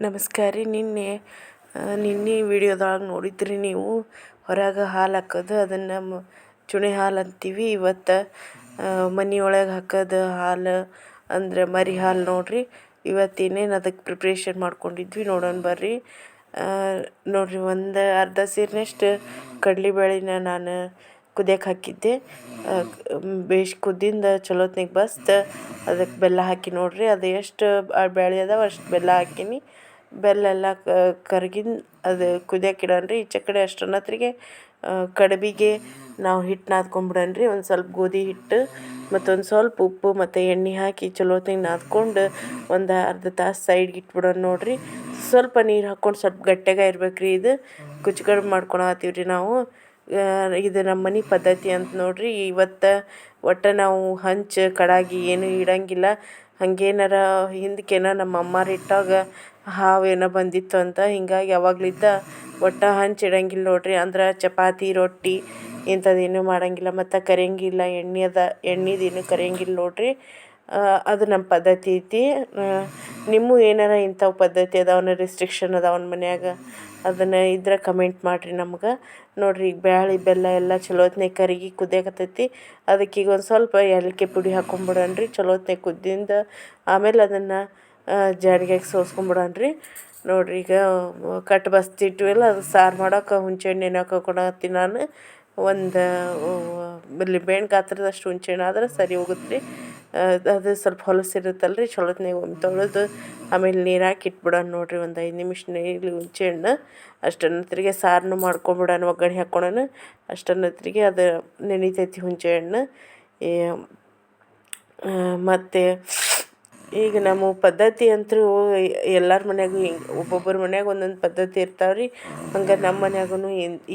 ನಮಸ್ಕಾರ ರೀ. ನಿನ್ನೆ ನಿನ್ನೆ ವಿಡಿಯೋದೊಳಗೆ ನೋಡಿದ್ರಿ ನೀವು. ಹೊರಗೆ ಹಾಲು ಹಾಕೋದು, ಅದನ್ನು ಮ, ಚುಣಿ ಹಾಲು ಅಂತೀವಿ. ಇವತ್ತು ಮನೆಯೊಳಗೆ ಹಾಕೋದು ಹಾಲು ಅಂದ್ರೆ ಮರಿ ಹಾಲು ನೋಡಿರಿ. ಇವತ್ತು ಏನೇನು ಅದಕ್ಕೆ ಪ್ರಿಪ್ರೇಷನ್ ಮಾಡ್ಕೊಂಡಿದ್ವಿ ನೋಡೋಣ ಬರ್ರಿ. ನೋಡಿರಿ ಒಂದು ಅರ್ಧ ಸೇರಿನಷ್ಟು ಕಡ್ಲೆಬೇಳೆನ ನಾನು ಕುದಿಯಕ್ಕೆ ಹಾಕಿದ್ದೆ. ಬೇಷ್ ಕುದ್ದಿಂದ ಚಲೋತ್ನಾಗ ಬಸ್ತು ಅದಕ್ಕೆ ಬೆಲ್ಲ ಹಾಕಿ ನೋಡಿರಿ. ಅದು ಎಷ್ಟು ಬೇಳೆ ಅದಾವ ಅಷ್ಟು ಬೆಲ್ಲ ಹಾಕೀನಿ. ಬೆಲ್ಲ ಎಲ್ಲ ಕರ್ಗಿನ, ಅದು ಕುದಿಯಕ್ಕೆ ಇಡೋಣ ರೀ ಈಚೆ ಕಡೆ ಅಷ್ಟನ್ನತ್ರಿಗೆ ಕಡ್ಬಿಗೆ ನಾವು ಹಿಟ್ಟು ನಾದ್ಕೊಂಡ್ಬಿಡೋಣ ರೀ ಒಂದು ಸ್ವಲ್ಪ ಗೋಧಿ ಹಿಟ್ಟು, ಮತ್ತೊಂದು ಸ್ವಲ್ಪ ಉಪ್ಪು, ಮತ್ತು ಎಣ್ಣೆ ಹಾಕಿ ಚಲೋತ್ನಾಗ ನಾದ್ಕೊಂಡು ಒಂದು ಅರ್ಧ ತಾಸು ಸೈಡ್ಗೆ ಇಟ್ಬಿಡೋಣ ನೋಡಿರಿ. ಸ್ವಲ್ಪ ನೀರು ಹಾಕ್ಕೊಂಡು ಸ್ವಲ್ಪ ಗಟ್ಟಿಯಾಗ ಇರ್ಬೇಕು ರೀ ಇದು. ಕುಚ್ಕಡ್ ಮಾಡ್ಕೊಳತ್ತೀವಿ ರೀ ನಾವು. ಇದು ನಮ್ಮ ಮನೆ ಪದ್ಧತಿ ಅಂತ ನೋಡಿರಿ. ಇವತ್ತು ಒಟ್ಟು ನಾವು ಹಂಚು, ಕಡಾಗಿ ಏನೂ ಇಡಂಗಿಲ್ಲ. ಹಾಗೇನಾರ ಹಿಂದಕ್ಕೆ ನಮ್ಮ ಅಮ್ಮಾರು ಇಟ್ಟಾಗ ಹಾವು ಏನೋ ಬಂದಿತ್ತು ಅಂತ. ಹಿಂಗಾಗಿ ಅವಾಗ್ಲಿದ್ದ ಒಟ್ಟು ಹಂಚಿಡಂಗಿಲ್ಲ ನೋಡಿರಿ. ಅಂದ್ರೆ ಚಪಾತಿ, ರೊಟ್ಟಿ ಇಂಥದ್ದೇನೂ ಮಾಡಂಗಿಲ್ಲ. ಮತ್ತು ಕರಿಯಂಗಿಲ್ಲ. ಎಣ್ಣೆ ಅದ, ಎಣ್ಣೆದೇನು ಕರಿಯಂಗಿಲ್ಲ ನೋಡ್ರಿ. ಅದು ನಮ್ಮ ಪದ್ಧತಿ ಐತಿ. ನಿಮ್ಮ ಏನಾರ ಇಂಥವು ಪದ್ಧತಿ ಅದಾವನ ರಿಸ್ಟ್ರಿಕ್ಷನ್ ಅದಾವನ ಮನ್ಯಾಗ? ಅದನ್ನು ಇದ್ರೆ ಕಮೆಂಟ್ ಮಾಡಿರಿ ನಮ್ಗೆ. ನೋಡಿರಿ, ಈಗ ಬ್ಯಾಳಿ, ಬೆಲ್ಲ ಎಲ್ಲ ಚಲೋತ್ನೇ ಕರಿಗಿ ಕುದಿಯಾಕತ್ತೈತಿ. ಅದಕ್ಕೀಗ ಒಂದು ಸ್ವಲ್ಪ ಏಲಕ್ಕಿ ಪುಡಿ ಹಾಕೊಂಬಿಡೋಣ ರೀ ಚಲೋ ಕುದ್ದಿಂದ ಆಮೇಲೆ ಅದನ್ನು ಜಾಡಿಗೆಗೆ ಸೋಸ್ಕೊಂಬಿಡೋಣ ರೀ ನೋಡಿರಿ ಈಗ ಕಟ್ ಬಸ್ತಿಟ್ವಲ್ಲ ಅದು ಸಾರು ಮಾಡೋಕೆ, ಹುಣ್ಸೆಹಣ್ಣು ನೆನೆಯೋಕೆ ಹಾಕ್ಕೊಳತ್ತೀನಿ ನಾನು. ಒಂದು ಲಿಂಬೆಹಣ್ಣು ಗಾತ್ರದಷ್ಟು ಹುಣ್ಸೆಹಣ್ಣು ಆದ್ರೆ ಸರಿ ಹೋಗುತ್ತೆ ರೀ ಅದು ಸ್ವಲ್ಪ ಹೊಲಸಿರುತ್ತಲ್ಲ ರೀ ಚಲೋತ್ನಾಗ ಒಮ್ಮೆ ತೊಳೆದು, ಆಮೇಲೆ ನೀರು ಹಾಕಿ ಇಟ್ಬಿಡೋಣ ನೋಡಿರಿ, ಒಂದು ಐದು ನಿಮಿಷ ನೀರು ಹುಂಚೆಹಣ್ಣು ಅಷ್ಟೊನ್ನೊತ್ತಿಗೆ ಸಾರನ್ನು ಮಾಡ್ಕೊಂಬಿಡೋಣ, ಒಗ್ಗರಣೆ ಹಾಕ್ಕೊಳ್ಳೋಣ ಅಷ್ಟೊನ್ನೊತ್ತಿಗೆ ಅದು ನೆನಿತೈತಿ ಹುಣ್ಸೆಹಣ್ಣು. ಮತ್ತು ಈಗ ನಮ್ಮ ಪದ್ಧತಿ ಅಂತೂ ಎಲ್ಲರ ಮನೆಯಾಗೂ ಹಿಂಗೆ ಒಬ್ಬೊಬ್ಬರ ಮನ್ಯಾಗ ಒಂದೊಂದು ಪದ್ಧತಿ ಇರ್ತಾವೆ ರೀ ಹಂಗೆ ನಮ್ಮ ಮನ್ಯಾಗೂ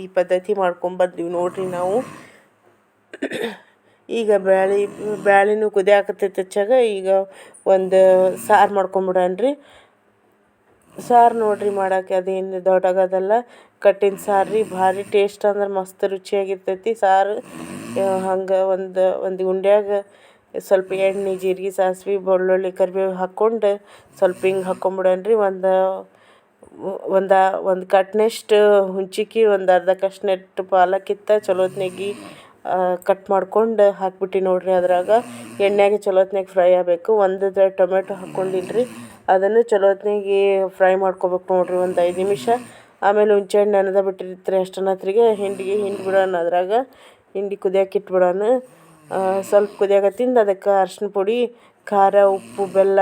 ಈ ಪದ್ಧತಿ ಮಾಡ್ಕೊಂಬಂದೀವಿ ನೋಡಿರಿ ನಾವು. ಈಗ ಬ್ಯಾಳಿ, ಬ್ಯಾಳಿನೂ ಕುದಿಯಾಕತ್ತೈತೆ ಹೆಚ್ಚಾಗ ಈಗ ಒಂದು ಸಾರು ಮಾಡ್ಕೊಂಬಿಡೋಣ ರೀ ಸಾರು ನೋಡಿರಿ ಮಾಡೋಕ್ಕೆ ಅದೇನು ದೊಡ್ಡಾಗದಲ್ಲ ಕಟ್ಟಿನ ಸಾರು ರೀ, ಭಾರಿ ಟೇಸ್ಟ್ ಅಂದ್ರೆ ಮಸ್ತ್ ರುಚಿಯಾಗಿರ್ತೈತಿ. ಸಾರು, ಹಂಗೆ ಒಂದು ಒಂದು ಉಂಡ್ಯಾಗ ಸ್ವಲ್ಪ ಎಣ್ಣೆ, ಜೀರ್ಗೆ, ಸಾಸ್ವೆ, ಬೆಳ್ಳುಳ್ಳಿ, ಕರಿಬೇವು ಹಾಕ್ಕೊಂಡು ಸ್ವಲ್ಪ ಹಿಂಗೆ ಹಾಕ್ಕೊಂಬಿಡೋಣ ರೀ ಒಂದು ಒಂದು ಒಂದು ಕಟ್ನಷ್ಟು ಹುಂಚಿಕ್ಕಿ ಒಂದು ಅರ್ಧ ಕಷ್ನಷ್ಟು ಪಾಲಕ್ಕಿತ್ತ ಚಲೋತ್ನಾಗಿ ಕಟ್ ಮಾಡ್ಕೊಂಡು ಹಾಕ್ಬಿಟ್ಟು ನೋಡಿರಿ ಅದ್ರಾಗ. ಎಣ್ಣೆಗೆ ಚಲೋತ್ನಾಗ ಫ್ರೈ ಆಗಬೇಕು. ಒಂದು ಟೊಮೆಟೊ ಹಾಕ್ಕೊಂಡಿಲ್ರಿ ಅದನ್ನು ಚಲೋತ್ನಾಗಿ ಫ್ರೈ ಮಾಡ್ಕೊಬೇಕು ನೋಡಿರಿ ಒಂದು ಐದು ನಿಮಿಷ. ಆಮೇಲೆ ಹುಂಚೆಹಣ್ಣು ನೆನೆದ ಬಿಟ್ಟಿರ್ತೀರಿ ಅಷ್ಟನ್ನತ್ರಿಗೆ. ಹಿಂಡಿಗೆ ಹಿಂಡಿ ಬಿಡೋಣ ಅದ್ರಾಗ. ಹಿಂಡಿ ಕುದಿಯಕ್ಕೆ ಇಟ್ಬಿಡೋಣ. ಸ್ವಲ್ಪ ಕುದಿಯಾಕತ್ತಿಂದ ಅದಕ್ಕೆ ಅರ್ಶಿಣ ಪುಡಿ, ಖಾರ, ಉಪ್ಪು, ಬೆಲ್ಲ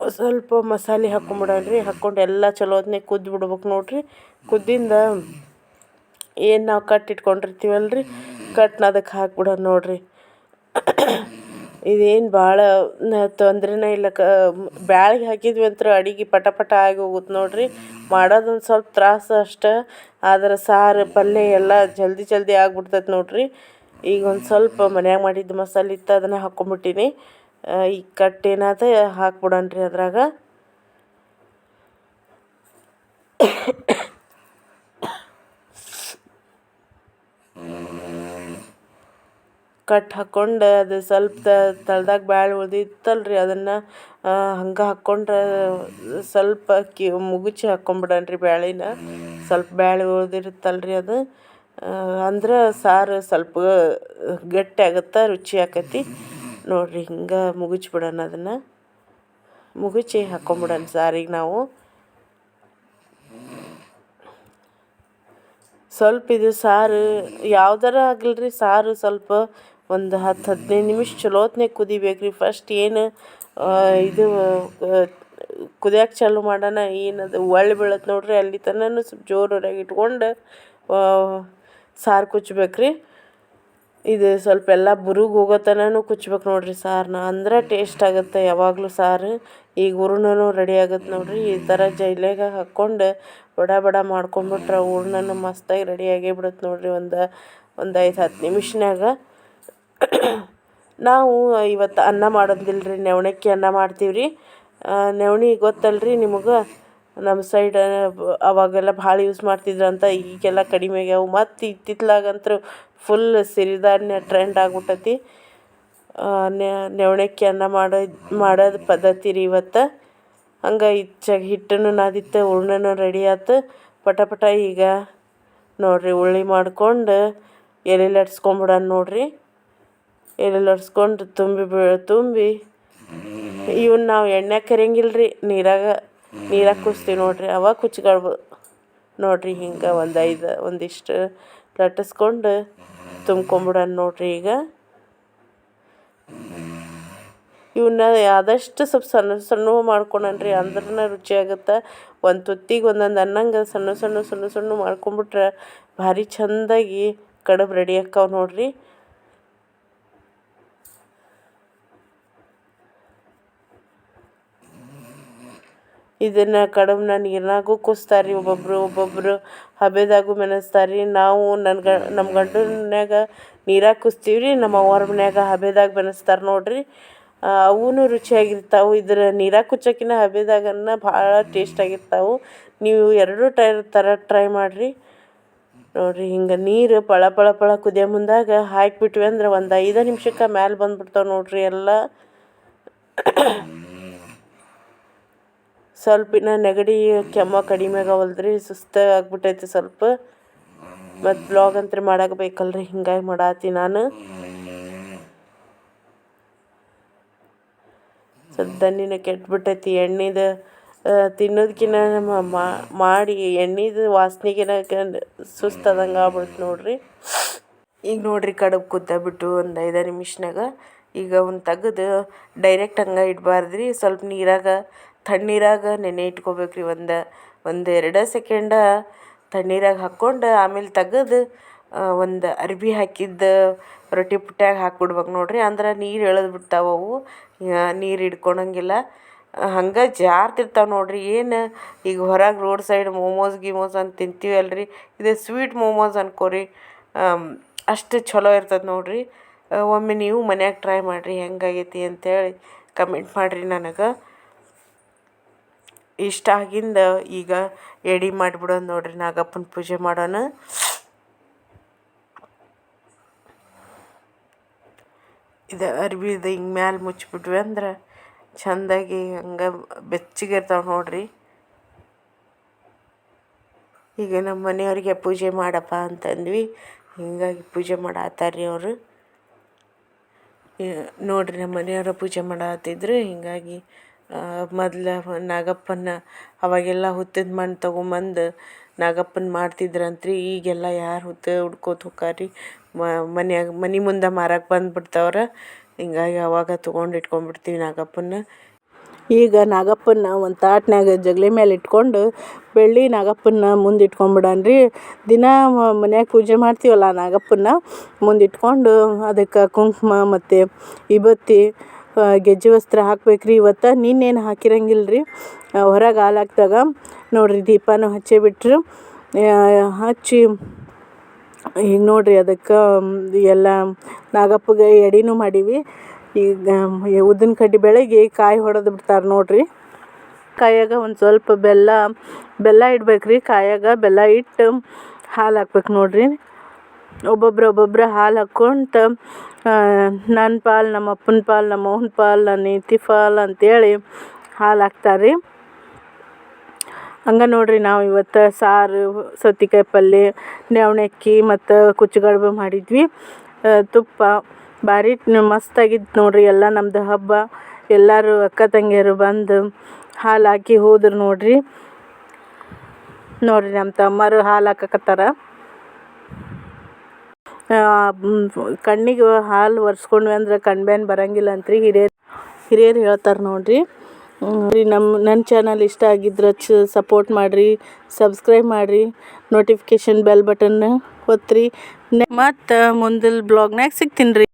ಸ್ವಲ್ಪ ಮಸಾಲೆ ಹಾಕ್ಕೊಂಬಿಡೋಣ ರೀ ಹಾಕ್ಕೊಂಡು ಎಲ್ಲ ಚಲೋ ಹೊತ್ನಾಗ ಕುದ್ದು ಬಿಡ್ಬೇಕು ನೋಡಿರಿ. ಕುದ್ದಿಂದ ಏನು ನಾವು ಕಟ್ ಇಟ್ಕೊಂಡಿರ್ತೀವಲ್ರಿ? ಕಟ್ನ ಅದಕ್ಕೆ ಹಾಕ್ಬಿಡೋಣ ನೋಡಿರಿ. ಇದೇನು ಭಾಳ ತೊಂದ್ರೆನೇ ಇಲ್ಲ. ಕ, ಬ್ಯಾಳಿಗೆ ಹಾಕಿದ್ವಿ ಅಂತ ಅಡಿಗೆ ಪಟ ಪಟ ಆಗಿ ಹೋಗುತ್ತೆ ನೋಡಿರಿ. ಮಾಡೋದೊಂದು ಸ್ವಲ್ಪ ತ್ರಾಸು ಅಷ್ಟೇ. ಆದ್ರೆ ಸಾರು, ಪಲ್ಯ ಎಲ್ಲ ಜಲ್ದಿ ಜಲ್ದಿ ಆಗ್ಬಿಡ್ತೈತೆ ನೋಡಿರಿ. ಈಗ ಒಂದು ಸ್ವಲ್ಪ ಮನ್ಯಾಗ ಮಾಡಿದ್ದು ಮಸಾಲೆ ಇತ್ತು, ಅದನ್ನು ಹಾಕ್ಕೊಂಬಿಟ್ಟೀನಿ ಈಗ ಕಟ್ಟೇನಾದ ಏನಾದ ಹಾಕ್ಬಿಡೋಣ ರೀ ಅದ್ರಾಗ. ಕಟ್ ಹಾಕ್ಕೊಂಡು ಅದು ಸ್ವಲ್ಪ ತಳ್ದಾಗ ಬ್ಯಾಳೆ ರೀ ಅದನ್ನು ಹಂಗೆ ಹಾಕ್ಕೊಂಡ್ರೆ ಸ್ವಲ್ಪ ಕಿ, ಮುಗುಚಿ ಹಾಕ್ಕೊಂಬಿಡೋಣ ರೀ ಬ್ಯಾಳೆನ. ಸ್ವಲ್ಪ ಬ್ಯಾಳೆ ರೀ ಅದು. ಅಂದ್ರೆ ಸಾರು ಸ್ವಲ್ಪ ಗಟ್ಟಿ ಆಗುತ್ತೆ, ರುಚಿ ಆಕತಿ. ನೋಡಿರಿ, ಹಿಂಗೆ ಮುಗುಚ್ಬಿಡೋಣ ಅದನ್ನು. ಮುಗುಚಿ ಹಾಕೊಂಬಿಡೋಣ ಸಾರಿಗೆ ನಾವು. ಸ್ವಲ್ಪ ಇದು ಸಾರು ಯಾವ್ದಾರ ಆಗಿಲ್ರಿ ಸಾರು ಸ್ವಲ್ಪ ಒಂದು ಹತ್ತು ಹದಿನೈದು ನಿಮಿಷ ಚಲೋ ಹೊತ್ನಾಗ ಕುದಿಬೇಕು ರೀ ಫಸ್ಟ್ ಏನು ಇದು ಕುದಿಯಕ್ಕೆ ಚಾಲು ಮಾಡೋಣ. ಏನದು, ಒಳ್ಳೆ ಬೀಳತ್ತೆ ನೋಡಿರಿ. ಅಲ್ಲಿ ತನಕ ಸ್ವಲ್ಪ ಜೋರಾಗಿ ಇಟ್ಕೊಂಡು ಸಾರು ಕುಚ್ಬೇಕು ರೀ ಇದು ಸ್ವಲ್ಪ ಎಲ್ಲ ಬುರುಗು ಹೋಗೋ ತನಕನೂ ಕುಚ್ಬೇಕು ನೋಡಿರಿ ಸಾರನ್ನ ಅಂದ್ರೆ ಟೇಸ್ಟ್ ಆಗುತ್ತೆ ಯಾವಾಗಲೂ ಸಾರು. ಈಗ ಹೂರ್ಣನು ರೆಡಿ ಆಗುತ್ತೆ ನೋಡಿರಿ. ಈ ಥರ ಜೈಲೆಗೆ ಹಾಕ್ಕೊಂಡು ಬಡ ಬಡ ಮಾಡ್ಕೊಂಬಿಟ್ರೆ ಹೂರ್ಣನು ಮಸ್ತಾಗಿ ರೆಡಿ ಆಗೇ ಬಿಡುತ್ತೆ ನೋಡಿರಿ ಒಂದು ಒಂದು ಐದು, ಹತ್ತು ನಿಮಿಷನಾಗ ನಾವು ಇವತ್ತು ಅನ್ನ ಮಾಡೋದಿಲ್ಲ ರೀ ನೆವಣಕ್ಕಿ ಅನ್ನ ಮಾಡ್ತೀವಿ ರೀ ನೆವಣಿ ಗೊತ್ತಲ್ಲ ರೀ ನಿಮಗೆ? ನಮ್ಮ ಸೈಡ್ ಅವಾಗೆಲ್ಲ ಭಾಳ ಯೂಸ್ ಮಾಡ್ತಿದ್ರಂತ, ಈಗೆಲ್ಲ ಕಡಿಮೆ ಆಗ್ಯಾವ. ಮತ್ತು ಇತ್ತಿತ್ಲಾಗಂತೂ ಫುಲ್ ಸಿರಿಧಾನ್ಯ ಟ್ರೆಂಡ್ ಆಗ್ಬಿಟ್ಟೈತಿ. ನವಣಕ್ಕಿ ಅನ್ನ ಮಾಡೋದು ಮಾಡೋದು ಪದ್ಧತಿ ರೀ ಇವತ್ತು. ಹಂಗೆ ಇಚ್ಚ ಹಿಟ್ಟನ್ನು ನಾದಿತ್ತು ಹೂರ್ಣನೂ ರೆಡಿ ಆಯ್ತು ಪಟ ಪಟ ಈಗ ನೋಡಿರಿ, ಉಳ್ಳಿ ಮಾಡ್ಕೊಂಡು ಎಲೆ ಲಟ್ಸ್ಕೊಂಬಿಡೋಣ ನೋಡಿರಿ. ಎಲೆ ಲಟ್ಸ್ಕೊಂಡು ತುಂಬಿ ಬಿ ತುಂಬಿ ಇವನ್ನ ನಾವು ಎಣ್ಣೆ ಕರೆಯಂಗಿಲ್ಲ ರೀ ನೀರಾಗ ನೀರಾಗ ಕುಸ್ತೀವಿ ನೋಡಿರಿ ಅವಾಗ ಕುಚ್ಕೊಳ್ಬೋದು ನೋಡಿರಿ ಹಿಂಗೆ ಒಂದು ಐದು, ಒಂದಿಷ್ಟು ಲಟ್ಟಿಸ್ಕೊಂಡು ತುಂಬ್ಕೊಂಬಿಡೋಣ ನೋಡಿರಿ ಈಗ. ಇವನ್ನ ಆದಷ್ಟು ಸ್ವಲ್ಪ ಸಣ್ಣ ಸಣ್ಣವು ಮಾಡ್ಕೊಳನ್ರಿ ಅಂದ್ರೆ ರುಚಿ ಆಗುತ್ತೆ. ಒಂದು ತುತ್ತಿಗೆ ಒಂದೊಂದು ಅನ್ನಂಗೆ ಸಣ್ಣ ಸಣ್ಣ ಸಣ್ಣ ಸಣ್ಣ ಮಾಡ್ಕೊಂಬಿಟ್ರೆ ಭಾರಿ ಚೆಂದಾಗಿ ಕಡುಬು ರೆಡಿ ಆಕ್ಕಾವ ನೋಡಿರಿ. ಇದನ್ನು ಕಡಬನ್ನ ನೀರಿನಾಗೂ ಕುಸ್ತಾರಿ ಒಬ್ಬೊಬ್ಬರು ಒಬ್ಬೊಬ್ಬರು ಹಬೆದಾಗೂ ರೀ ನಾವು ನನ್ನ ಗ ನಮ್ಮ ಗಂಡನ ಮನ್ಯಾಗ ನೀರಾಗ ರೀ ನಮ್ಮ ಅವ್ವಾರ ಮನ್ಯಾಗ ಹಬೆದಾಗ ಬೆನಸ್ತಾರೆ ನೋಡಿರಿ. ಅವೂ ರುಚಿಯಾಗಿರ್ತಾವೆ. ಇದ್ರ ನೀರಾಗ ಕುಚ್ಚೋಕಿನ್ನ ಹಬೆದಾಗನ್ನ ಭಾಳ ಟೇಸ್ಟಾಗಿರ್ತಾವೆ ನೀವು ಎರಡೂ ಟೈ ಥರ ಟ್ರೈ ಮಾಡಿರಿ. ನೋಡಿರಿ, ಹಿಂಗೆ ನೀರು ಪಳ ಪಳ ಪಳ ಕುದಿಯೋ ಮುಂದಾಗ ಹಾಕಿಬಿಟ್ವಿ ಅಂದ್ರೆ ಒಂದು ಐದು ನಿಮಿಷಕ್ಕೆ ಮ್ಯಾಲೆ ಬಂದ್ಬಿಡ್ತಾವೆ ನೋಡಿರಿ ಎಲ್ಲ. ಸ್ವಲ್ಪ ಇನ್ನು ನೆಗಡಿ, ಕೆಮ್ಮ ಕಡಿಮೆ ಆಗವಲ್ದ್ರಿ ಸುಸ್ತು ಆಗ್ಬಿಟ್ಟೈತಿ ಸ್ವಲ್ಪ. ಮತ್ತು ಬ್ಲಾಗ್ ಅಂತ ಮಾಡಕ್ಕೆ ಬೇಕಲ್ರಿ, ಹಿಂಗಾಗಿ ಮಾಡಾತಿ ನಾನು. ಸ್ವಲ್ಪ ದಣ್ಣಿನ ಕೆಟ್ಬಿಟ್ಟೈತಿ, ಎಣ್ಣೆದು ತಿನ್ನೋದಕ್ಕಿಂತ ಮಾಡಿ ಎಣ್ಣೆದು ವಾಸ್ನೆಗಿನ ಸುಸ್ತಾದಂಗೆ ಆಗ್ಬಿಡ್ತು ನೋಡ್ರಿ. ಈಗ ನೋಡ್ರಿ ಕಡುಬು ಕುದ್ದ ಬಿಟ್ಟು ಒಂದು ಐದಾರು ನಿಮಿಷನಾಗ. ಈಗ ಒಂದು ತೆಗೆದು ಡೈರೆಕ್ಟ್ ಹಂಗೆ ಇಡಬಾರ್ದ್ರಿ, ಸ್ವಲ್ಪ ನೀರಾಗ ತಣ್ಣೀರಾಗ ನೆನೆ ಇಟ್ಕೋಬೇಕು ರೀ ಒಂದು ಒಂದು ಎರಡು ಸೆಕೆಂಡ ತಣ್ಣೀರಾಗ ಹಾಕ್ಕೊಂಡು ಆಮೇಲೆ ತೆಗೆದು ಒಂದು ಅರ್ಬಿ ಹಾಕಿದ್ದ ರೊಟ್ಟಿ ಪುಟ್ಯಾಗ ಹಾಕ್ಬಿಡ್ಬೇಕು ನೋಡಿರಿ. ಅಂದ್ರೆ ನೀರು ಎಳೆದು ಬಿಡ್ತಾವೆ ಅವು. ನೀರು ಹಿಡ್ಕೊಳಂಗಿಲ್ಲ ಹಂಗೆ ಜಾರ್ತಿರ್ತಾವೆ ನೋಡಿರಿ. ಏನು ಈಗ ಹೊರಗೆ ರೋಡ್ ಸೈಡ್ ಮೋಮೋಸ್ ಗೀಮೋಸ್ ಅಂತ ತಿಂತೀವಿ ಅಲ್ರಿ. ಇದು ಸ್ವೀಟ್ ಮೋಮೋಸ್ ಅನ್ಕೋರಿ. ಅಷ್ಟು ಚಲೋ ಇರ್ತದೆ ನೋಡಿರಿ. ಒಮ್ಮೆ ನೀವು ಮನ್ಯಾಗ ಟ್ರೈ ಮಾಡಿರಿ ಹೆಂಗಾಗೈತಿ ಅಂತೇಳಿ ಕಮೆಂಟ್ ಮಾಡಿರಿ ನನಗೆ. ಇಷ್ಟ ಆಗಿಂದ ಈಗ ಎಡೆ ಮಾಡಿಬಿಡೋಣ ನೋಡ್ರಿ ನಾಗಪ್ಪನ ಪೂಜೆ ಮಾಡೋಣ. ಇದು ಅರ್ಬಿದು ಹಿಂಗೆ ಮ್ಯಾಲೆ ಮುಚ್ಚಿಬಿಟ್ವಿ ಅಂದ್ರೆ ಚೆಂದಾಗಿ ಹಂಗೆ ಬೆಚ್ಚಗಿರ್ತಾವೆ ನೋಡ್ರಿ. ಈಗ ನಮ್ಮ ಮನೆಯವ್ರಿಗೆ ಪೂಜೆ ಮಾಡಪ್ಪ ಅಂತಂದ್ವಿ. ಹೀಗಾಗಿ ಪೂಜೆ ಮಾಡತ್ತಾರ್ರಿ ಅವರು. ನೋಡ್ರಿ ನಮ್ಮ ಮನೆಯವರು ಪೂಜೆ ಮಾಡತ್ತಿದ್ರು ಹೀಗಾಗಿ ಮೊದ್ಲು ನಾಗಪ್ಪನ ಅವಾಗೆಲ್ಲ ಹುತ್ತದ ಮಣ್ಣು ತೊಗೊಂಬಂದು ನಾಗಪ್ಪನ ಮಾಡ್ತಿದ್ರಂತ್ರಿ. ಈಗೆಲ್ಲ ಯಾರು ಹುತ್ತ ಹುಡ್ಕೋತ ಹೊಕ್ಕಾರ್ರಿ ಮನ್ಯಾಗ, ಮನೆ ಮುಂದೆ ಮಾರಕ್ಕೆ ಬಂದ್ಬಿಡ್ತಾವ್ರೆ. ಹಿಂಗಾಗಿ ಅವಾಗ ತೊಗೊಂಡು ಇಟ್ಕೊಂಡ್ಬಿಡ್ತೀವಿ ನಾಗಪ್ಪನ ಈಗ ನಾಗಪ್ಪನ ಒಂದು ತಾಟ್ನ್ಯಾಗ ಜಗಲಿ ಮೇಲೆ ಇಟ್ಕೊಂಡು ಬೆಳ್ಳಿ ನಾಗಪ್ಪನ ಮುಂದೆ ಇಟ್ಕೊಂಡ್ಬಿಡೋಣ ರೀ ದಿನ ಮನ್ಯಾಗ ಪೂಜೆ ಮಾಡ್ತೀವಲ್ಲ ನಾಗಪ್ಪನ ಮುಂದಿಟ್ಕೊಂಡು ಅದಕ್ಕೆ ಕುಂಕುಮ ಮತ್ತು ವಿಭೂತಿ ಗೆಜ್ಜೆ ವಸ್ತ್ರ ಹಾಕ್ಬೇಕ್ರಿ ಇವತ್ತು. ನಿನ್ನೇನು ಹಾಕಿರಂಗಿಲ್ಲ ರೀ ಹೊರಗೆ ಹಾಲು ಹಾಕ್ದಾಗ ನೋಡಿರಿ ದೀಪನೂ ಹಚ್ಚೇ ಬಿಟ್ರು. ಹಚ್ಚಿ ಈಗ ನೋಡಿರಿ ಅದಕ್ಕೆ ಎಲ್ಲ ನಾಗಪ್ಪಗೆ ಎಡಿನೂ ಮಾಡೀವಿ. ಈಗ ಉದ್ದಿನ ಕಡ್ಡಿ ಬೆಳಗ್ಗೆ ಕಾಯಿ ಹೊಡೆದು ಬಿಡ್ತಾರೆ ನೋಡಿರಿ. ಕಾಯಾಗ ಒಂದು ಸ್ವಲ್ಪ ಬೆಲ್ಲ ಬೆಲ್ಲ ಇಡ್ಬೇಕು ರೀ ಕಾಯಾಗ ಬೆಲ್ಲ ಇಟ್ಟು ಹಾಲು ಹಾಕ್ಬೇಕು ನೋಡಿರಿ. ಒಬ್ಬೊಬ್ರು ಒಬ್ಬೊಬ್ರು ಹಾಲು ಹಾಕ್ಕೊಂತ ನನ್ನ ಪಾಲು ನಮ್ಮ ಅಪ್ಪನ ಪಾಲು ನಮ್ಮ ಅವ್ವನ ಪಾಲು ನನ್ನ ಹೆಂಡ್ತಿ ಪಾಲು ಅಂತೇಳಿ ಹಾಲು ಹಾಕ್ತಾರೆ ರೀ ಹಂಗೆ ನೋಡಿರಿ ನಾವು ಇವತ್ತು ಸಾರು, ಸೌತೆಕಾಯಿ ಪಲ್ಯ ನೆವಣಕ್ಕಿ ಮತ್ತು ಕುಚ್ಚುಗಡ್ಬು ಮಾಡಿದ್ವಿ. ತುಪ್ಪ ಭಾರಿ ಮಸ್ತಾಗಿತ್ತು ನೋಡಿರಿ ಎಲ್ಲ ನಮ್ಮದು ಹಬ್ಬ. ಎಲ್ಲರೂ ಅಕ್ಕ ತಂಗಿಯರು ಬಂದು ಹಾಲು ಹಾಕಿ ಹೋದ್ರು ನೋಡಿರಿ. ನೋಡಿರಿ ನಮ್ಮ ತಮ್ಮರು ಹಾಲು ಹಾಕಕತ್ತಾರ. ಕಣ್ಣಿಗೆ ಹಾಲು ಒರೆಸ್ಕೊಂಡ್ವಿ ಅಂದ್ರೆ ಕಣ್ಬೇನೆ ಬರಂಗಿಲ್ಲ ಅಂತ್ರಿ ಹಿರಿಯರು ಹಿರಿಯರು ಹೇಳ್ತಾರೆ ನೋಡಿರಿ. ರೀ ನಮ್ಮ ನನ್ನ ಚಾನಲ್ ಇಷ್ಟ ಆಗಿದ್ರೆ ಚ ಸಪೋರ್ಟ್ ಮಾಡಿರಿ ಸಬ್ಸ್ಕ್ರೈಬ್ ಮಾಡಿರಿ ನೋಟಿಫಿಕೇಷನ್ ಬೆಲ್ ಬಟನ್ ಒತ್ತಿರಿ ಮತ್ತು ಮುಂದಿನ ಬ್ಲಾಗ್ನಾಗ ಸಿಗ್ತೀನಿ ರೀ.